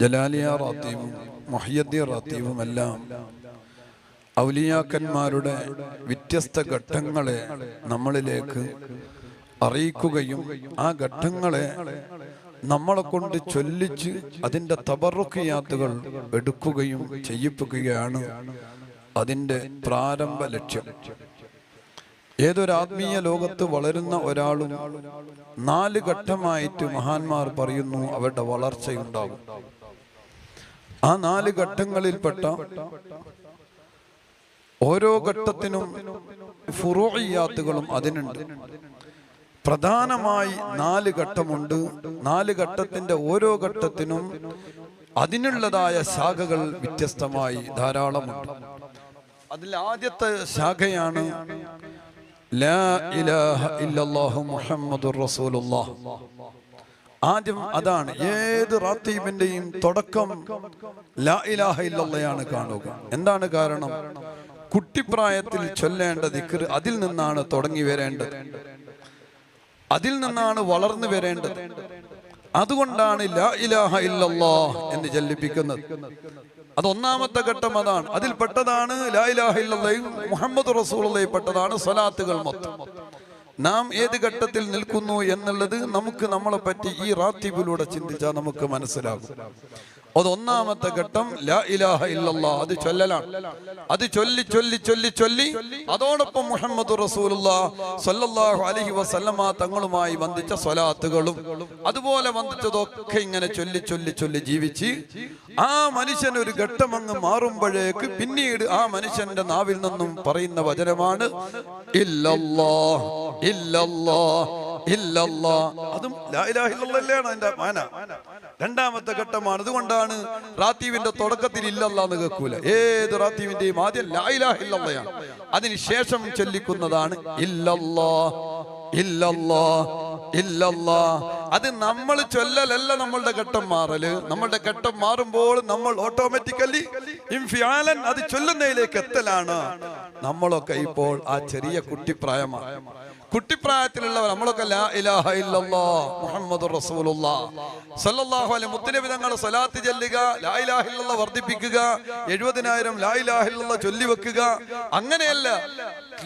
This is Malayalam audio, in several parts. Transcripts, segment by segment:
ജലാലിയ റാത്തീവും മൊഹിയദ്ദി റാത്തീവും എല്ലാം ഔലിയാക്കന്മാരുടെ വ്യത്യസ്ത ഘട്ടങ്ങളെ നമ്മളിലേക്ക് അറിയിക്കുകയും ആ ഘട്ടങ്ങളെ നമ്മളെ കൊണ്ട് ചൊല്ലിച്ച് അതിന്റെ തബറുക്കിയാത്തുകൾ എടുക്കുകയും ചെയ്യിപ്പിക്കുകയാണ് അതിന്റെ പ്രാരംഭ ലക്ഷ്യം. ഏതൊരാത്മീയ ലോകത്ത് വളരുന്ന ഒരാളും നാല് ഘട്ടമായിട്ട് മഹാന്മാർ പറയുന്നു അവരുടെ വളർച്ചയുണ്ടാകും. ആ നാല് ഘട്ടങ്ങളിൽപ്പെട്ട ഓരോ ഘട്ടത്തിനും ഫുറൂഇയാത്തുകളും അതിനുണ്ട്. പ്രധാനമായി നാല് ഘട്ടമുണ്ട്. നാല് ഘട്ടത്തിന്റെ ഓരോ ഘട്ടത്തിനും അതിനുള്ളതായ ശാഖകൾ വ്യത്യസ്തമായി ധാരാളമുണ്ട്. അതിൽ ആദ്യത്തെ ശാഖയാണ് ലാ ഇലാഹ ഇല്ലല്ലാഹു മുഹമ്മദുർ റസൂലുള്ളാഹ്. ആദ്യം അതാണ് ഏത് റാത്തീബിന്റെയും തുടക്കം ലാ ഇലാഹ കാണുക. എന്താണ് കാരണം? കുട്ടിപ്രായത്തിൽ ചൊല്ലേണ്ട ദിക്ർ അതിൽ നിന്നാണ് തുടങ്ങി വരേണ്ടത്. അതിൽ നിന്നാണ് വളർന്നു വരേണ്ടത്. അതുകൊണ്ടാണ് ലാ ഇലാഹ എന്ന് ചൊല്ലിപ്പിക്കുന്നത്. അത് ഒന്നാമത്തെ ഘട്ടം അതാണ്. അതിൽ പെട്ടതാണ് ലാ ഇലാഹ ഇല്ലല്ലയും മുഹമ്മദ് റസൂൾ പെട്ടതാണ് സലാത്തുകൾ മൊത്തം. നാം ഏത് ഘട്ടത്തിൽ നിൽക്കുന്നു എന്നുള്ളത് നമുക്ക് നമ്മളെ പറ്റി ഈ റാത്തീബിലൂടെ ചിന്തിച്ചാൽ നമുക്ക് മനസ്സിലാകും. അത് ഒന്നാമത്തെ ഘട്ടം ലാ ഇലാഹ അത് ചൊല്ലലാണ്. അത് ചൊല്ലി ചൊല്ലി ചൊല്ലി ചൊല്ലി അതോടൊപ്പം മുഹമ്മദ് റസൂലുള്ള സല്ലല്ലാഹു അലൈഹി വസല്ലമ തങ്ങളുമായി വന്ദിച്ച സ്വലാത്തുകളും അതുപോലെ വന്ദിച്ചതൊക്കെ ഇങ്ങനെ ചൊല്ലി ചൊല്ലി ചൊല്ലി ജീവിച്ച് ആ മനുഷ്യൻ ഒരു ഘട്ടം അങ്ങ് മാറുമ്പോഴേക്ക് പിന്നീട് ആ മനുഷ്യന്റെ നാവിൽ നിന്നും പറയുന്ന വചനമാണ് ഇല്ലല്ലാ ഇല്ലല്ലാ അതും അതിന്റെ മാന. രണ്ടാമത്തെ ഘട്ടമാണ്. അതുകൊണ്ടാണ് റാത്തീവിന്റെ തുടക്കത്തിൽ ഇല്ലല്ലാന്ന് കേൾക്കൂല. ഏത് റാത്തീവിന്റെയും ആദ്യം ലാ ഇലാഹ അതിനുശേഷം ചൊല്ലിക്കുന്നതാണ് ഇല്ലല്ലാ ഇല്ലല്ലാ ഇല്ലല്ലാ. അത് നമ്മൾ ചൊല്ലലല്ല നമ്മളുടെ ഘട്ടം മാറൽ. നമ്മളുടെ ഘട്ടം മാറുമ്പോൾ നമ്മൾ ഓട്ടോമാറ്റിക്കലി ഇൻഫിയാലൻ അത് ചൊല്ലുന്നതിലേക്ക് എത്തലാണ്. നമ്മളൊക്കെ ഇപ്പോൾ ആ ചെറിയ കുട്ടിപ്രായമാണ്. കുട്ടിപ്രായത്തിലുള്ളവർ നമ്മളൊക്കെ മുഹമ്മദ് മുത്തനബി ചെല്ലുക ലാ ഇലാഹ ഇല്ലല്ലാ വർദ്ധിപ്പിക്കുക എഴുപതിനായിരം ലാ ഇലാഹ ഇല്ലല്ലാ ചൊല്ലി വെക്കുക. അങ്ങനെയല്ല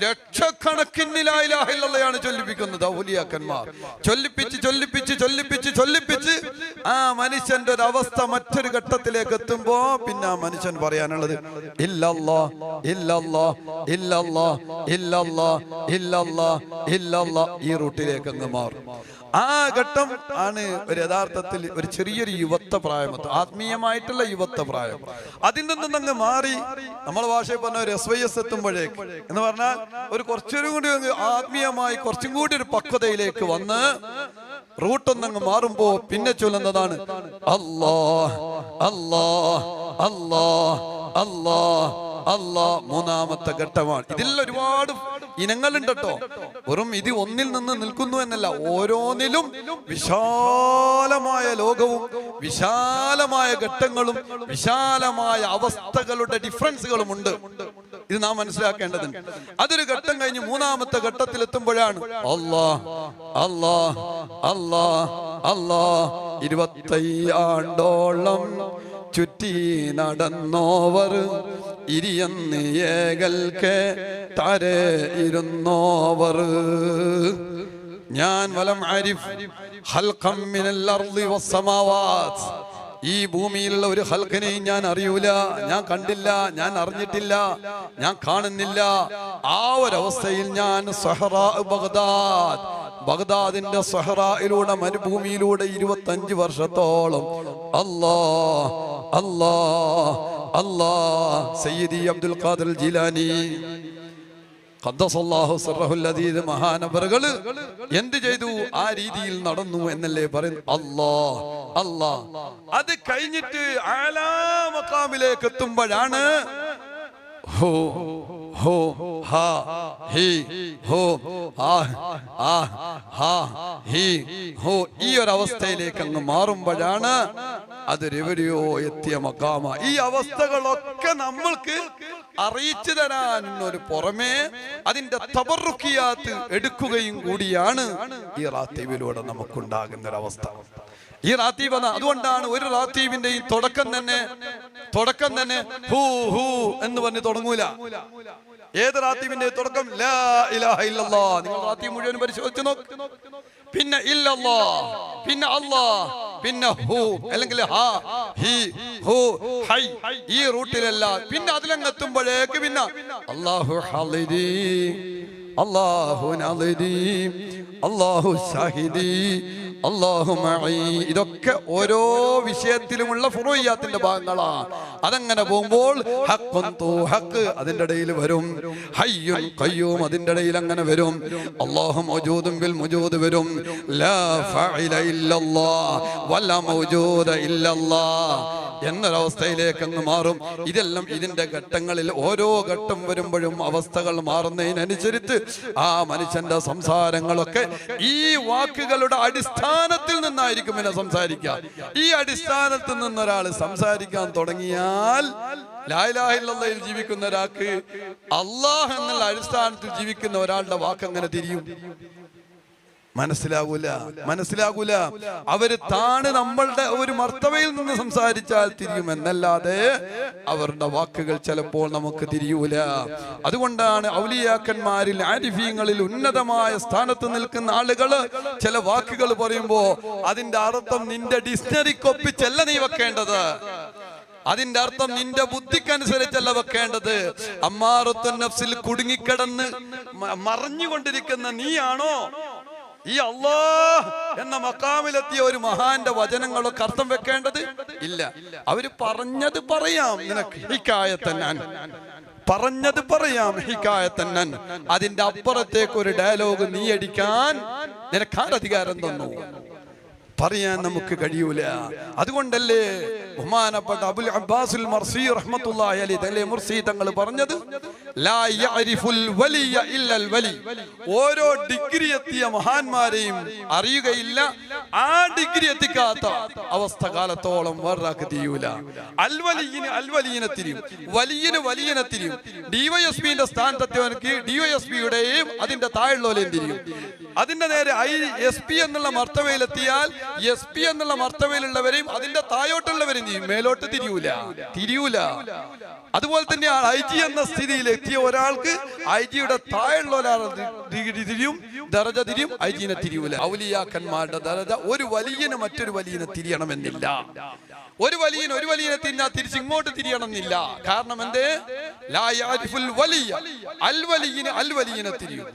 ലക്ഷക്കണക്കിന് ലാ ഇലാഹ ഇല്ലല്ലയാണ് ചൊല്ലിപ്പിക്കുന്നത് ഔലിയാക്കന്മാർ. ചൊല്ലിപ്പിച്ച് ചൊല്ലിപ്പിച്ച് ചൊല്ലിപ്പിച്ച് ചൊല്ലിപ്പിച്ച് ആ മനുഷ്യന്റെ ഒരു അവസ്ഥ മറ്റൊരു ഘട്ടത്തിലേക്ക് എത്തുമ്പോ പിന്നെ ആ മനുഷ്യൻ പറയാനുള്ളത് ഇല്ലല്ലോ ഇല്ലല്ലോ ഇല്ലല്ലാ ഈ റൂട്ടിലേക്ക് അങ്ങ് മാറും. ആ ഘട്ടം ആണ് ഒരു യഥാർത്ഥത്തിൽ ഒരു ചെറിയൊരു യുവത്വ പ്രായം. ആത്മീയമായിട്ടുള്ള യുവത്വ പ്രായം. അതിൽ നിന്നും അങ്ങ് മാറി നമ്മളെ ഭാഷയിൽ പറഞ്ഞ ഒരു എസ് വൈ എസ് എത്തുമ്പോഴേക്ക് എന്ന് പറഞ്ഞാൽ ഒരു കുറച്ചും കൂടി ആത്മീയമായി കുറച്ചും കൂടി ഒരു പക്വതയിലേക്ക് വന്ന് റൂട്ടൊന്നങ്ങ് മാറുമ്പോ പിന്നെ ചൊല്ലുന്നതാണ് അല്ലാ അല്ലാ അല്ലാ അല്ലാ അല്ലാ മൂന്നാമത്തെ ഘട്ടമാണ്. ഇതിൽ ഒരുപാട് ഇനങ്ങളുണ്ട് കേട്ടോ വെറും ഇത് ഒന്നിൽ നിന്ന് നിൽക്കുന്നു എന്നല്ല ഓരോന്നിലും വിശാലമായ ലോകവും വിശാലമായ ഘട്ടങ്ങളും വിശാലമായ അവസ്ഥകളുടെ ഡിഫറൻസുകളും ഉണ്ട് ഇത് നാം മനസ്സിലാക്കേണ്ടതുണ്ട്. അതൊരു ഘട്ടം കഴിഞ്ഞ് മൂന്നാമത്തെ ഘട്ടത്തിൽ എത്തുമ്പോഴാണ് അല്ലാ അല്ലാ അല്ലാ അല്ലാ ഇരുപത്തയ്യാണ്ടോളം ചുറ്റി നടന്നോവർ. ഇരിയന്ന് ഏകൽക്ക് താരെ ഇരുന്നോവർ. ഞാൻ വലം അരിഫ് ഹൽഖം മിനൽ അർളി വസ്സമാവാത്ത് ഈ ഭൂമിയിലുള്ള ഒരു ഹൽക്കനെയും ഞാൻ അറിയൂല. ഞാൻ കണ്ടില്ല ഞാൻ അറിഞ്ഞിട്ടില്ല ഞാൻ കാണുന്നില്ല. ആ ഒരവസ്ഥയിൽ ഞാൻ ബഗ്ദാദ്. ബഗ്ദാദിന്റെ സഹറയിലൂടെ മരുഭൂമിയിലൂടെ ഇരുപത്തഞ്ച് വർഷത്തോളം അല്ലാ അല്ലാ അല്ലാ സയ്യിദി അബ്ദുൽ ഖാദിർ ജിലാനി. മഹാനവറുകൾ എന്ത് ചെയ്തു? ആ രീതിയിൽ നടന്നു എന്നല്ലേ പറയുന്നു അല്ലാ അല്ലാ അത് കഴിഞ്ഞിട്ട് ആലാ മഖാമിലേക്ക് എത്തുമ്പോഴാണ് ഹോ ഹോ ഹാ ഹി ഹോ ആ ആ ഹാ ഹി ഹോ ഈ ഒരു അവസ്ഥയിലേക്ക് അങ്ങ് മാറുമ്പോഴാണ് അത് എവിടെയോ എത്തിയ മക്കാമ ഈ അവസ്ഥകളൊക്കെ നമ്മൾക്ക് അറിയിച്ചു തരാൻ ഒരു പുറമേ അതിന്റെ തബറുക്കിയാത്ത് എടുക്കുകയും കൂടിയാണ് ഈ റാത്തീവിലൂടെ നമുക്കുണ്ടാകുന്ന ഒരവസ്ഥ ഈ എന്ന അതുകൊണ്ടാണ് ഒരു റാത്തീബിന്റെയും തുടക്കം തന്നെ തുടക്കം തന്നെ ഹൂ ഹൂ എന്ന് പറഞ്ഞ് തുടങ്ങൂല. ഏത് റാത്തീബിന്റെ തുടക്കം? ലാ ഇലാഹ ഇല്ലല്ലാ. നിങ്ങൾ റാത്തീബ് മുഴുവൻ പരിശോധിച്ച് നോക്ക്. പിന്നെ ഇല്ലല്ലാ പിന്നെ അല്ലാ പിന്നെ ഹു അല്ലെങ്കിൽ ഹാ ഹി ഹു ഹൈ ഈ റൂട്ടിലല്ല. പിന്നെ അതിലങ്ങെത്തുമ്പോഴേക്ക് പിന്നെ അള്ളാഹു ഹളിദി അള്ളാഹു നളിദി അല്ലാഹു ഷാഹിദി അല്ലാഹു മഈ ഇതൊക്കെ ഓരോ വിഷയത്തിലുമുള്ള ഫുറൂയാത്തിന്റെ ഭാഗങ്ങളാണ് അതങ്ങനെ പോകുമ്പോൾ അതിന്റെ ഇടയിൽ വരും. ഹയ്യും കയ്യും അതിന്റെ ഇടയിൽ അങ്ങനെ വരും. അള്ളാഹു മൗജൂദും ബിൽ മുജൂദ് വരും. ലാ ഫഇല ഇല്ലല്ലാഹ് വല മൗജൂദ ഇല്ലല്ലാഹ് എന്നൊരവസ്ഥയിലേക്ക് അങ്ങ് മാറും. ഇതെല്ലാം ഇതിന്റെ ഘട്ടങ്ങളിൽ ഓരോ ഘട്ടം വരുമ്പോഴും അവസ്ഥകൾ മാറുന്നതിനനുസരിച്ച് ആ മനുഷ്യന്റെ സംസാരങ്ങളൊക്കെ ഈ വാക്കുകളുടെ അടിസ്ഥാനത്തിൽ നിന്നായിരിക്കും എന്നെ സംസാരിക്കുക. ഈ അടിസ്ഥാനത്തിൽ നിന്ന് ഒരാൾ സംസാരിക്കാൻ തുടങ്ങിയാൽ ലായ്ലാഹില്ലയിൽ ജീവിക്കുന്ന ഒരാൾക്ക് അള്ളാഹ് എന്നുള്ള അടിസ്ഥാനത്തിൽ ജീവിക്കുന്ന ഒരാളുടെ വാക്ക് അങ്ങനെ തിരിയും? മനസ്സിലാകൂല മനസ്സിലാകൂല അവർ താണ് നമ്മളുടെ ഒരു മർത്തവയിൽ നിന്ന് സംസാരിച്ചാൽ തിരിയും എന്നല്ലാതെ അവരുടെ വാക്കുകൾ ചിലപ്പോൾ നമുക്ക് തിരിയൂല. അതുകൊണ്ടാണ് ഔലിയാക്കന്മാരിൽ ആരിഫീങ്ങളിൽ ഉന്നതമായ സ്ഥാനത്ത് നിൽക്കുന്ന ആളുകൾ ചില വാക്കുകൾ പറയുമ്പോ അതിന്റെ അർത്ഥം നിന്റെ ഡിക്ഷണറിക്കൊപ്പിച്ചല്ല നീ വെക്കേണ്ടത്. അതിന്റെ അർത്ഥം നിന്റെ ബുദ്ധിക്കനുസരിച്ചല്ല വെക്കേണ്ടത്. അമ്മാറത്തു നഫ്സിൽ കുടുങ്ങിക്കിടന്ന് മറഞ്ഞുകൊണ്ടിരിക്കുന്ന നീയാണോ? ഈ അള്ളാഹ് എന്ന മക്കാമിലെത്തിയ ഒരു മഹാന്റെ വചനങ്ങളൊക്കെ അർത്ഥം വെക്കേണ്ടത്? ഇല്ല. അവർ പറഞ്ഞത് പറയാം നിനക്ക്. ഹിക്കായത്തന്നാൻ പറഞ്ഞത് പറയാം ഹിക്കായത്തന്നൻ അതിന്റെ അപ്പുറത്തേക്ക് ഒരു ഡയലോഗ് നീ അടിക്കാൻ നിനക്ക് ആരധികാരം തന്നു. പറയാൻ നമുക്ക് കഴിയൂല. അതുകൊണ്ടല്ലേ ബഹുമാനപ്പെട്ട അബുൽ അബ്ബാസുൽ മർസി റഹ്മത്തുള്ളാഹി അലൈഹി തല്ലേ മുർസി തങ്ങൾ പറഞ്ഞത് ലാ യഅരിഫുൽ വലിയ ഇല്ലൽ വലി. ഓരോ ഡിഗ്രി എത്തിയ മഹാന്മാരെയും അറിയുകയില്ല. ആ ഡിഗ്രി എത്തിക്കാത്ത അവസ്ഥ കാലത്തോളം വേറൊരാൾക്ക് തീയൂല. അൽവലിയിന് അൽവലിയിനെ തിരിയും. വലിയന് വലിയനെ തിരിയും. ഡിവൈഎസ്പിന്റെ സ്ഥാനത്തെത്തിയവനക്ക് ഡിവൈഎസ്പിയുടെയും അതിന്റെ താഴെയുള്ളവരെയും തിരിയും. അതിന്റെ നേരെ ഐ എസ് പി എന്നുള്ള മർത്തവയിലെത്തിയാൽ എസ് പി എന്നുള്ള മർത്തവയിലുള്ളവരെയും അതിന്റെ താഴോട്ടുള്ളവരെയും ചെയ്യും. മേലോട്ട് തിരിയൂല. തിരിയൂല. അതുപോലെ തന്നെയാണ് ഐ ജി എന്ന സ്ഥിതിയിൽ എത്തിയ ഒരാൾക്ക് ഐ ജിയുടെ താഴെയുള്ള ഒരാൾ ഡിഗ്രി തിരിയും ദറജ തിരിയും ഐ ജിനെ തിരിയൂല. ഔലിയാക്കന്മാരുടെ ദറജ ഒരു വലിയന് മറ്റൊരു വലിയനെ തിരിയണമെന്നില്ല. ഒരു വലിയൻ ഒരു വലിയനെ തിരിഞ്ഞാ തിരിച്ച് ഇങ്ങോട്ട് തിരിയണമെന്നില്ല. കാരണം എന്തേ? ലാ യാരിഫുൽ വലിയ. അൽ വലിയന് അൽ വലിയനെ തിരിയും.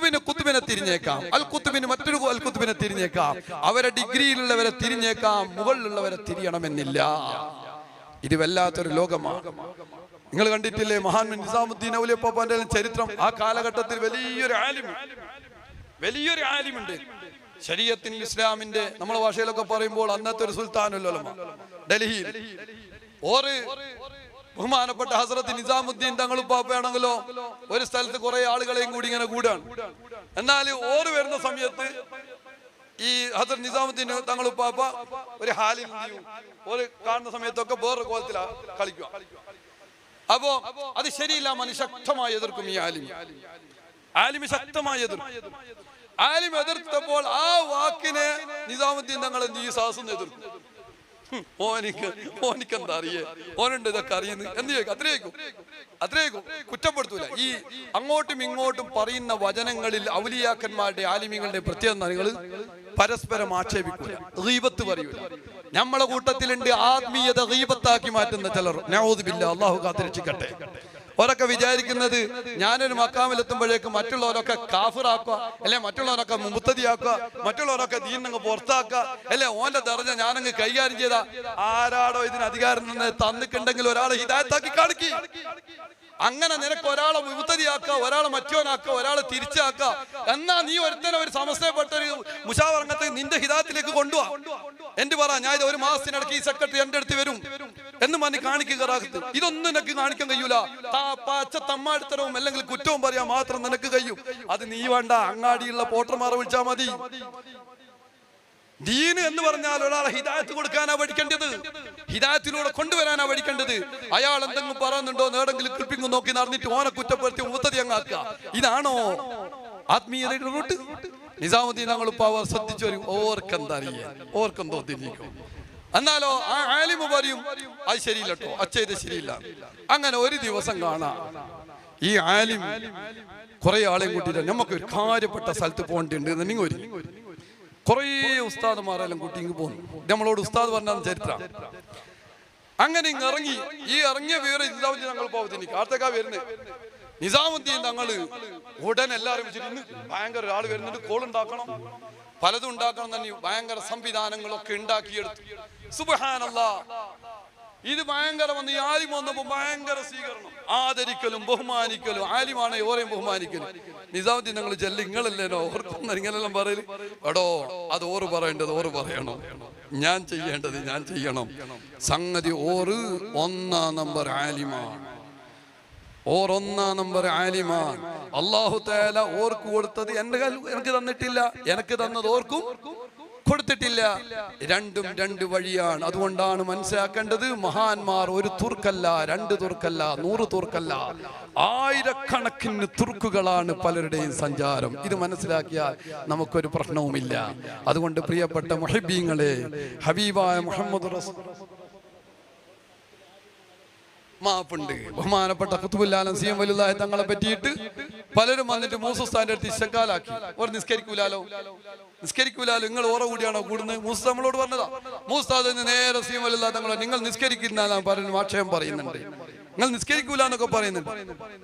കുത്തുബിന് കുത്തുബിനെ തിരിഞ്ഞേക്കാം. അൽ കുത്തുബിന് മറ്റൊരു അൽ കുത്തുബിനെ തിരിഞ്ഞേക്കാം. അവരെ ഡിഗ്രിയിലുള്ളവരെ തിരിഞ്ഞേക്കാം. മുകളിലുള്ളവരെ തിരിയണമെന്നില്ല. ഇത് വല്ലാത്തൊരു ലോകമാണ്. നിങ്ങൾ കണ്ടിട്ടില്ലേ മഹാൻ നിസാമുദ്ദീൻ ഔലിയപ്പാപ്പാന്റെ ചരിത്രം? ആ കാലഘട്ടത്തിൽ വലിയൊരു ആലിം വലിയൊരു ആലിമുണ്ട്. ശരീരത്തിന് ഇസ്ലാമിന്റെ നമ്മളെ ഭാഷയിലൊക്കെ പറയുമ്പോൾ അന്നത്തെ ഒരു സുൽത്താനുല്ലോ ഡൽഹിയിൽ. ഓറ് ബഹുമാനപ്പെട്ട ഹസ്രത്ത് നിസാമുദ്ദീൻ തങ്ങൾ പാപ്പയാണെങ്കിലോ ഒരു സ്ഥലത്ത് കുറെ ആളുകളെയും കൂടി ഇങ്ങനെ കൂടാണ്. എന്നാൽ ഓറ് വരുന്ന സമയത്ത് ഈ ഹസർ നിസാമുദ്ദീൻ തങ്ങൾ പാപ്പ ഒരു ഹാലിൽ ഒരു കാണുന്ന സമയത്തൊക്കെ വേറൊരു കോലത്തിലാ കളിക്കുക. അപ്പോ അത് ശരിയില്ല മനുഷ്യ ശക്തമായി എതിർക്കും ഈ ആലിമി. ആലിമി ശക്തമായി എതിർക്കും. ആലിം എതിർത്തപ്പോൾ ആ വാക്കിനെ നിസാമുദ്ദീൻ തങ്ങൾ ഈ സാഹസം എതിർക്കും. ഓനിക്ക് ഓനിക്ക് എന്താ അറിയേ? ഓനുണ്ട് ഇതൊക്കെ അറിയുന്നു എന്ത് ചോദിക്കും? അത്രയേക്കും അത്രയേക്കും കുറ്റപ്പെടുത്തൂല. ഈ അങ്ങോട്ടും ഇങ്ങോട്ടും പറയുന്ന വചനങ്ങളിൽ ഔലിയാക്കന്മാരുടെ ആലിമികളുടെ പ്രത്യേകത നിങ്ങൾ പരസ്പരം ആക്ഷേപിക്കൂല. റീപത്ത് പറയൂല. നമ്മളെ കൂട്ടത്തിലുണ്ട് ആത്മീയത റീപത്താക്കി മാറ്റുന്ന ചിലർ. നവോദില്ല അള്ളാഹു കാത്തിരക്ഷിക്കട്ടെ. അവരൊക്കെ വിചാരിക്കുന്നത് ഞാനൊരു മക്കാമിലെത്തുമ്പോഴേക്ക് മറ്റുള്ളവരൊക്കെ കാഫിറാക്കുക അല്ലെ? മറ്റുള്ളവരൊക്കെ മുത്തതിയാക്കുക മറ്റുള്ളവരൊക്കെ ദീനങ്ങ് പുറത്താക്കുക അല്ലെ? ഓന്റെ ദർജ ഞാനങ്ങ് കൈകാര്യം ചെയ്ത. ആരാടോ ഇതിന് അധികാരം തന്നിട്ടുണ്ടെങ്കിൽ ഒരാളെ ഹിതായത്താക്കി കാണിക്കി. അങ്ങനെ നിനക്ക് ഒരാളെ മുത്തതിയാക്കുക ഒരാളെ മറ്റോനാക്കുക ഒരാളെ തിരിച്ചാക്കുക എന്നാ നീ ഒരുത്തനെ ഒരു സമസ്യപ്പെട്ട ഒരു മുഷാവർഗത്തെ നിന്റെ ഹിതാത്തിലേക്ക് കൊണ്ടുപോവാ എന്റെ പറ? ഞാൻ ഇത് ഒരു മാസത്തിനിടയ്ക്ക് ഈ സെക്രട്ടറി എന്റെ അടുത്ത് വരും. എന്ന് പറഞ്ഞ് കാണിക്കുക റാഹത്ത് ഇതൊന്നും നിനക്ക് കാണിക്കാൻ കഴിയൂല. പച്ച തമ്മാടിത്തരവും അല്ലെങ്കിൽ കുറ്റവും പറയാൻ മാത്രം നിനക്ക് കഴിയും. അത് നീ വേണ്ട. അങ്ങാടിയുള്ള പോട്ടർമാരെ വിളിച്ചാ മതി. ദീന് എന്ന് പറഞ്ഞാൽ ഒരാളെ ഹിദായത്ത് കൊടുക്കാനാ പഠിക്കേണ്ടത്. ഹിദായത്തിലൂടെ കൊണ്ടുവരാനാ പഠിക്കേണ്ടത്. അയാൾ എന്തെങ്കിലും പറയുന്നുണ്ടോ നേടെങ്കിലും ക്ലിപ്പിംഗ് നോക്കി നടന്നിട്ട് ഓനെ കുറ്റപ്പെടുത്തി മുത്തതി അങ്ങാക്ക ഇതാണോ? ആത്മീയതയുടെ റൂട്ട്. നിസാമുദ്ദീൻ ഞങ്ങൾ ഇപ്പൊ അവർ ശ്രദ്ധിച്ചു വരും ഓർക്കെന്താ ഓർക്കെന്തോ തിരിക്കും എന്നാലോ ആ ആലിമ് പറയും അത് ശരിയില്ല കേട്ടോ ശരിയില്ല. അങ്ങനെ ഒരു ദിവസം കാണാ. ഈ ആലിം കുറെ ആളെയും കൂട്ടിയിട്ട് നമുക്ക് ഒരു കാര്യപ്പെട്ട സ്ഥലത്ത് പോകേണ്ടിണ്ട് നിങ്ങൾ കുറേ ഉസ്താദ്മാരെല്ലാം കൂട്ടി ഇങ്ങ് പോന്നു. നമ്മളോട് ഉസ്താദ് പറഞ്ഞാൽ ചരിത്രം അങ്ങനെ ഇങ്ങ് ഇറങ്ങി. ഈ ഇറങ്ങിയ വിവരം ഇതാവും ഞങ്ങൾ പോകത്തിനിക്ക് ആർത്തേക്കാ വരുന്നത്. നിസാമുദ്ദീൻ തങ്ങൾ ഉടൻ എല്ലാവരും വെച്ചിട്ട് ഭയങ്കര ഒരാൾ വരുന്നുണ്ട് കോൾ ഉണ്ടാക്കണം. പലതും ഉണ്ടാക്കണം തന്നെ ഭയങ്കര സംവിധാനങ്ങളൊക്കെ ഉണ്ടാക്കിയെടുത്തു. സുബഹാനല്ല. ഇത് ഭയങ്കര വന്ന് ഈ ആലിം വന്നപ്പോ ഭയങ്കര സ്വീകരണം. ആദരിക്കലും ബഹുമാനിക്കലും ആലിമാണ് ഓരെയും ബഹുമാനിക്കലും. നിസാമുദ്ദീൻ ഞങ്ങൾ ചെല്ലി നിങ്ങളല്ലേനോ ഓർക്കുന്ന ഇങ്ങനെല്ലാം പറയൽ? എടോ അത് ഓറ് പറയേണ്ടത് ഓറ് പറയണം. ഞാൻ ചെയ്യേണ്ടത് ഞാൻ ചെയ്യണം. സംഗതി ഓറ് ഒന്നാം നമ്പർ ആലിമാണ്. ഓർ ഒന്നാം നമ്പർ ആലിമാൻ അള്ളാഹു തേല ഓർക്ക് കൊടുത്തത് എന്റെ എനിക്ക് തന്നിട്ടില്ല. എനിക്ക് തന്നത് ഓർക്കും കൊടുത്തിട്ടില്ല. രണ്ടും രണ്ട് വഴിയാണ്. അതുകൊണ്ടാണ് മനസ്സിലാക്കേണ്ടത് മഹാന്മാർ ഒരു തുർക്കല്ല രണ്ട് തുർക്കല്ല നൂറ് തുർക്കല്ല. ആയിരക്കണക്കിന് തുർക്കുകളാണ് പലരുടെയും സഞ്ചാരം. ഇത് മനസ്സിലാക്കിയാൽ നമുക്കൊരു പ്രശ്നവുമില്ല. അതുകൊണ്ട് പ്രിയപ്പെട്ട മുഹബീങ്ങളെ ഹബീബായ മുഹമ്മദ് റസൂൽ മാപ്പുണ്ട്. ബഹുമാനപ്പെട്ട കുത്തുബുല്ലാലം സി എം വലുതായ തങ്ങളെ പറ്റിയിട്ട് പലരും വന്നിട്ട് മൂസുസ്ഥാന്റെ അടുത്ത് ഇശക്കാലാക്കി അവർ നിസ്കരിക്കൂലാലോ? നിസ്കരിക്കൂലാലോ? നിങ്ങൾ ഓറ കൂടിയാണോ കൂടുന്നത്? മൂസ നമ്മളോട് പറഞ്ഞതാ. മൂസ്താദ് നേരെ സി എം വലുതായ തങ്ങളെ നിങ്ങൾ നിസ്കരിക്കുന്ന പറഞ്ഞു ആക്ഷേപം പറയുന്നുണ്ട്. നിങ്ങൾ നിസ്കരിക്കൂല എന്നൊക്കെ പറയുന്നുണ്ട്.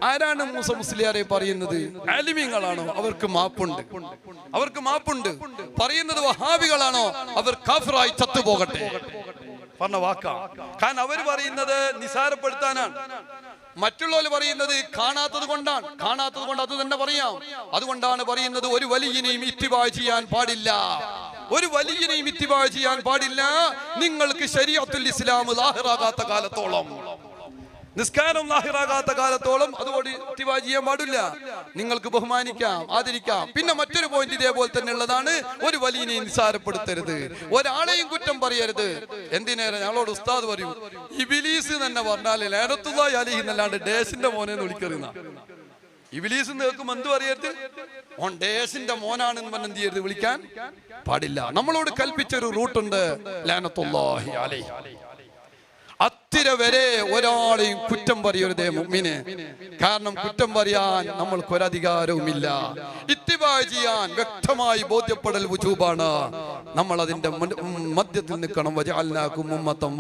ആരാണ് മൂസ മുസ്ലിയാരെ പറയുന്നത്? അലിമിങ്ങളാണോ? അവർക്ക് മാപ്പുണ്ട്. അവർക്ക് മാപ്പുണ്ട്. പറയുന്നത് വഹാബികളാണോ? അവർ കാഫിറായി ചത്തുപോകട്ടെ. പറഞ്ഞ വാക്കാ. കാരണം അവർ പറയുന്നത് നിസാരപ്പെടുത്താനാണ്. മറ്റുള്ളവർ പറയുന്നത് കാണാത്തത് കൊണ്ടാണ്. കാണാത്തത് കൊണ്ട് അത് തന്നെ പറയാം. അതുകൊണ്ടാണ് പറയുന്നത് ഒരു വലിയനെയും ഇത്തിബാ ചെയ്യാൻ പാടില്ല. ഒരു വലിയനെയും ഇത്തിബാ ചെയ്യാൻ പാടില്ല. നിങ്ങൾക്ക് ശരീഅത്തുൽ ഇസ്ലാം ലാഹിറാകാത്ത കാലത്തോളം. നിസ്കാരം ലാഹിറാകാത്ത കാലത്തോളം അതുകൊണ്ട് ഇത്തിവാ ചെയ്യാൻ പാടില്ല. നിങ്ങൾക്ക് ബഹുമാനിക്കാം ആദരിക്കാം. പിന്നെ മറ്റൊരു പോയിന്റ് ഇതേപോലെ തന്നെ ഉള്ളതാണ് ഒരു വലിയനെ നിസ്സാരപ്പെടുത്തരുത്. ഒരാളെയും കുറ്റം പറയരുത്. എന്തിനേറെ? ഞങ്ങളോട് ഉസ്താദ് പറയൂ ഇബിലീസ് തന്നെ പറഞ്ഞാൽ നേരത്തുള്ള അലിഹി എന്നല്ലാണ്ട് ഡേസിന്റെ മോനെ വിളിക്കറിയുന്ന ഇബിലീസ് കേൾക്കും എന്ത് പറയരുത്? ഓൺ ഡേസിന്റെ മോനാണെന്ന് പറഞ്ഞ് എന്ത് ചെയ്യരുത്? വിളിക്കാൻ പാടില്ല. നമ്മളോട് കൽപ്പിച്ചൊരു റൂട്ടുണ്ട് ലാനത്തുല്ലാഹി അലൈഹി. അത്തിര വരെ ഒരാളെയും കുറ്റം പറയരുതേ മുമ്മിന്. കാരണം കുറ്റം പറയാൻ നമ്മൾക്ക് ഒരധികാരവുമില്ല ഇത്തിബാ ചെയ്യാൻ വ്യക്തമായി ബോധ്യപ്പെടൽ വുജൂബാണ്. നമ്മൾ അതിന്റെ മധ്യത്തിൽ നിൽക്കണം.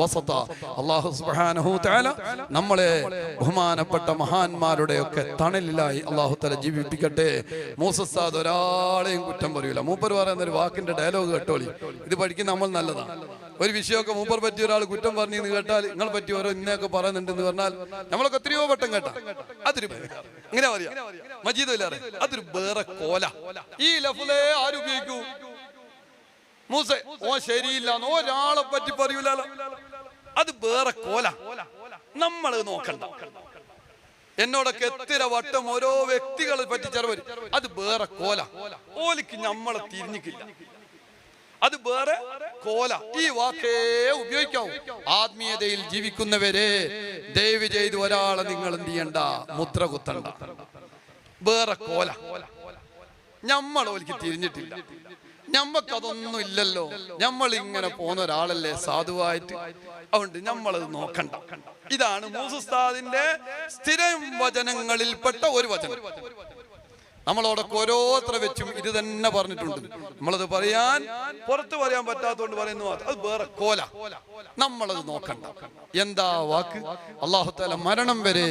വസത. അല്ലാഹു സുബ്ഹാനഹു തആല നമ്മളെ ബഹുമാനപ്പെട്ട മഹാന്മാരുടെ ഒക്കെ തണലിലായി അള്ളാഹു തല ജീവിപ്പിക്കട്ടെ. മൂസസാദ് ഒരാളെയും കുറ്റം പറയൂല. മൂപ്പർ പറയുന്ന ഒരു വാക്കിന്റെ ഡയലോഗ് കേട്ടോളി. ഇത് പഠിക്കുന്ന നമ്മൾ നല്ലതാണ്. ഒരു വിഷയമൊക്കെ മൂപ്പർ പറ്റിയ ഒരാൾ കുറ്റം പറഞ്ഞു എന്ന് കേട്ടാൽ നിങ്ങൾ പറ്റി ഓരോ ഇന്നൊക്കെ പറയുന്നുണ്ട് എന്ന് പറഞ്ഞാൽ നമ്മളൊക്കെ എത്രയോ വട്ടം കേട്ടാ. അതൊരു ഇങ്ങനെ പറയാ മജീദ് അതൊരു വേറെ കോല. ഈ ലഫുലേ ആരും ഉപയോഗിക്കൂ? മൂസ ഓ ശരിയില്ല ഒരാളെ പറ്റി പറയൂലോ അത് വേറെ കോല. നമ്മൾ നോക്കണ്ട. എന്നോടൊക്കെ എത്ര വട്ടം ഓരോ വ്യക്തികളെ പറ്റി ചെറുവര് അത് വേറെ കോല. ഓലിക്ക് നമ്മളെ തിരിഞ്ഞിക്കില്ല. അത് വേറെ കോല. ഈ വാക്കേ ഉപയോഗിക്കാവൂ. ആത്മീയതയിൽ ജീവിക്കുന്നവരെ ദയവ് ചെയ്ത് ഒരാളെ നിങ്ങൾ എന്ത് ചെയ്യണ്ട മുദ്ര കുത്തണ്ട. വേറെ കോല. നമ്മൾ ഓലിക്ക് തിരിഞ്ഞിട്ടില്ല. ഞമ്മക്ക് അതൊന്നും ഇല്ലല്ലോ. നമ്മൾ ഇങ്ങനെ പോന്ന ഒരാളല്ലേ സാധുവായിട്ട്. അതുകൊണ്ട് നമ്മളത് നോക്കണ്ട. ഇതാണ് മൂസുസ്താദിന്റെ സ്ഥിരം വചനങ്ങളിൽപ്പെട്ട ഒരു വചനം. നമ്മളോടൊക്കെ ഓരോത്ര വെച്ചും ഇത് തന്നെ പറഞ്ഞിട്ടുണ്ട്. നമ്മളത് പറയാൻ പുറത്ത് പറയാൻ പറ്റാത്തതുകൊണ്ട് പറയുന്നു അത്. വേറെ കോല. നമ്മളത് നോക്കണ്ട. എന്താ വാക്ക്? അള്ളാഹുത്താല മരണം വരെ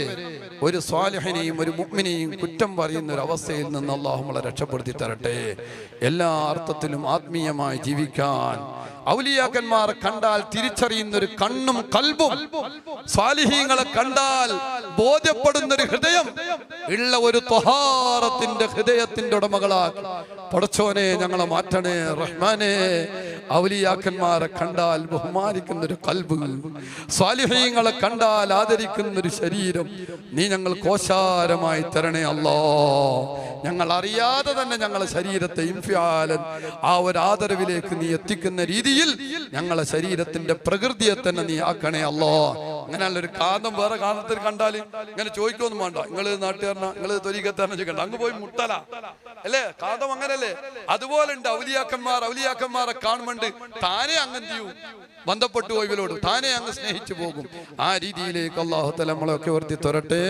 ഒരു സ്വാലഹനെയും ഒരു മുഗ്മിനെയും കുറ്റം പറയുന്ന ഒരു അവസ്ഥയിൽ നിന്ന് അള്ളാഹു നമ്മളെ രക്ഷപ്പെടുത്തി തരട്ടെ. എല്ലാ അർത്ഥത്തിലും ആത്മീയമായി ജീവിക്കാൻ ഔലിയാക്കന്മാർ കണ്ടാൽ തിരിച്ചറിയുന്ന ഒരു കണ്ണും കൽബും സ്വാലിഹീങ്ങളെ കണ്ടാൽ ബോധ്യപ്പെടുന്ന ഒരു ഹൃദയം ഉള്ള ഒരു ത്വഹാറത്തിന്റെ ഹൃദയത്തിന്റെ ഉടമകളാക്കി പടച്ചോനെ ഞങ്ങളെ മാറ്റണേ. റഹ്മാനെ ഔലിയാക്കന്മാരെ കണ്ടാൽ ബഹുമാനിക്കുന്ന ഒരു കൽബ്. സ്വാലിഹ്യങ്ങളെ കണ്ടാൽ ആദരിക്കുന്ന ഒരു ശരീരം നീ ഞങ്ങൾ കോശാരമായി തരണേ അല്ലോ. ഞങ്ങൾ അറിയാതെ തന്നെ ഞങ്ങളെ ശരീരത്തെ ഇൻഫ്യാലൻ ആ ഒരു ആദരവിലേക്ക് നീ എത്തിക്കുന്ന രീതിയിൽ ഞങ്ങളെ ശരീരത്തിന്റെ പ്രകൃതിയെ തന്നെ നീ ആക്കണേ അല്ലോ. അങ്ങനെയല്ല ഒരു കാന്തം വേറെ കാന്തത്തിൽ കണ്ടാൽ ഇങ്ങനെ ചോദിക്കൊന്നും വേണ്ട. നിങ്ങൾ നാട്ടുകാരനാ നിങ്ങൾ തൊലിക്കത്താരന ചോദിക്കണ്ട. അങ്ങ് പോയി മുട്ടല. അല്ലേ? കാന്തം അങ്ങനല്ലേ അതുപോലെ ഉണ്ട് ഔലിയാക്കന്മാർ ഔലിയാക്കന്മാരെ കാണുമ്പോണ്ട് താനെ അങ്ങ് ചെയ്യൂ? ബന്ധപ്പെട്ടു പോയി ഇവരോട്. താനെ അങ്ങ് സ്നേഹിച്ചു പോകും. ആ രീതിയിലേക്ക് അള്ളാഹു തല നമ്മളെയൊക്കെ ഉയർത്തി തുരട്ടെ.